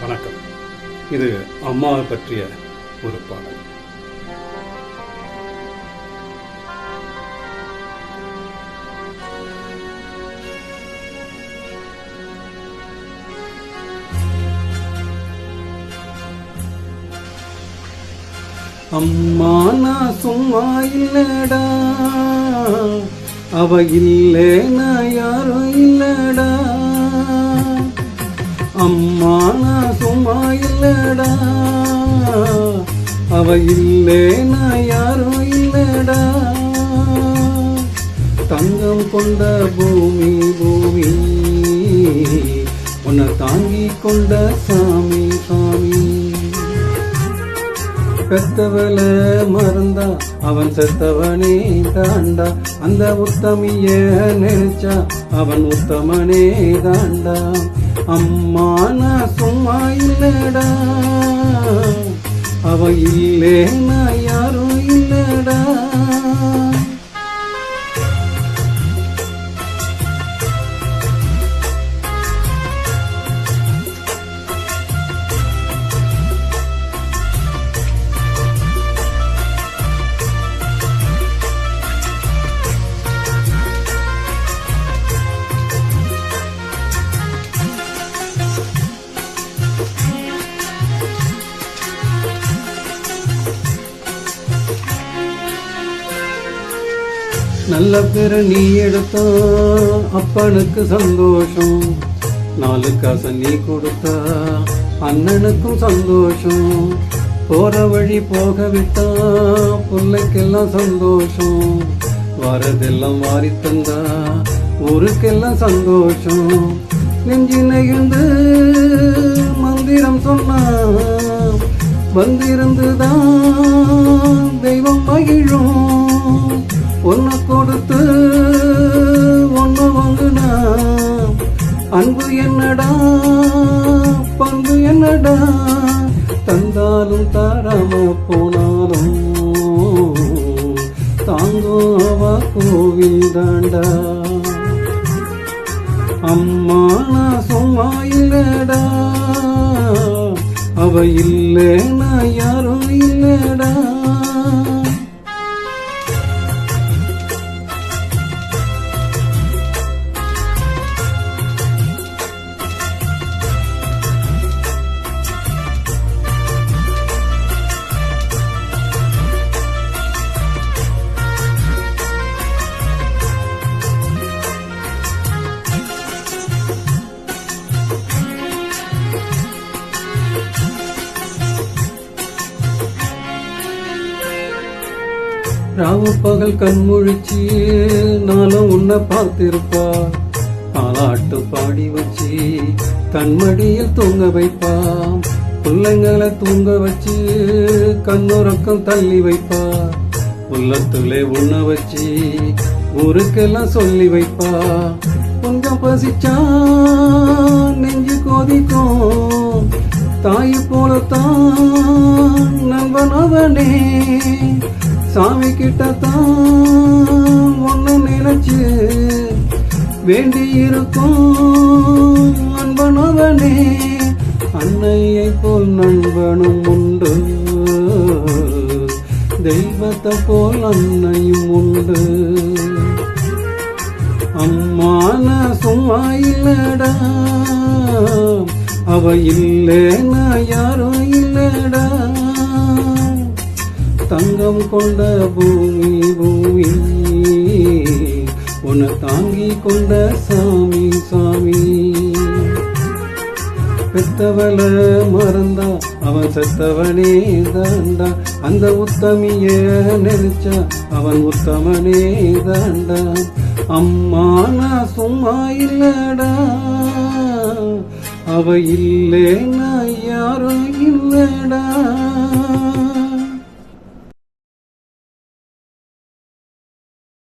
வணக்கம். இது அம்மாவை பற்றிய ஒரு பாடல். அம்மா நான் சும்மா இல்லடா. அவ இல்லைனா நான் இல்லடா அவ இல்லே யாரும் இல்லடா. தங்கம் கொண்ட பூமி பூமி. உன்னை தாங்கி கொண்ட சாமி சாமி. பெத்தவள மறந்தா அவன் செத்தவனே தாண்டா. அந்த உத்தமிய நினைச்சா அவன் உத்தமனே தாண்டா. அம்மா நான் சும்மா இல்லடா அவ இல்லேனா நல்ல பேரை நீ எடுத்தா அப்பனுக்கு சந்தோஷம். நாலு காசை நீ கொடுத்தா அண்ணனுக்கும் சந்தோஷம். போற வழி போக விட்டா பிள்ளைக்கெல்லாம் சந்தோஷம். வரதெல்லாம் வாரி தந்தா ஊருக்கெல்லாம் சந்தோஷம். நெஞ்சி நெகிழ்ந்து மந்திரம் சொன்னா வந்திருந்துதான் தெய்வம் மகிழும். ஒன்னு கொடுத்து ஒன்று வாங்குனா. அன்பு என்னடா? பண்பு என்னடா? தந்தாலும் தாராம போனாலும் தாங்கோவா கோவில் தாண்டா. அம்மா நான் சும்மா இல்லடா. அவ இல்லைன்னா யாரும் இல்லடா. ராவு பகல் கண்முழிச்சு நானும் உன்னை பார்த்திருப்பா. தாலாட்டு பாடி வச்சு கண்மடியில் தூங்க வைப்பா பிள்ளைங்களை தூங்க வச்சு கண்ணுறக்கம் தள்ளி வைப்பா உள்ளத்துலே உண்ண வச்சு ஊருக்கெல்லாம் சொல்லி வைப்பா கொஞ்சம் பசிச்சா நெஞ்சு கொதிக்கும். தாய் போ சாமி கிட்ட தான் ஒன்னு நினைச்சு வேண்டி இருக்கும். அன்பனவனே அன்னையை போல் நண்பனும் உண்டு. தெய்வத்தை போல் அன்னையும் உண்டு. அம்மான சும்மா இல்லடா அவ இல்லைன்னா யாரும் இல்லடா. தங்கம் கொண்ட பூமி பூமி. உன்னை தாங்கி கொண்ட சாமி சாமி. பெத்தவள மறந்தா அவன் செத்தவனே தாண்டா. அந்த உத்தமிய நெரிச்சா அவன் உத்தமனே தாண்டா. அம்மா நான் சும்மா இல்லடா. அவ இல்லைன்னா யாரும் இல்லடா.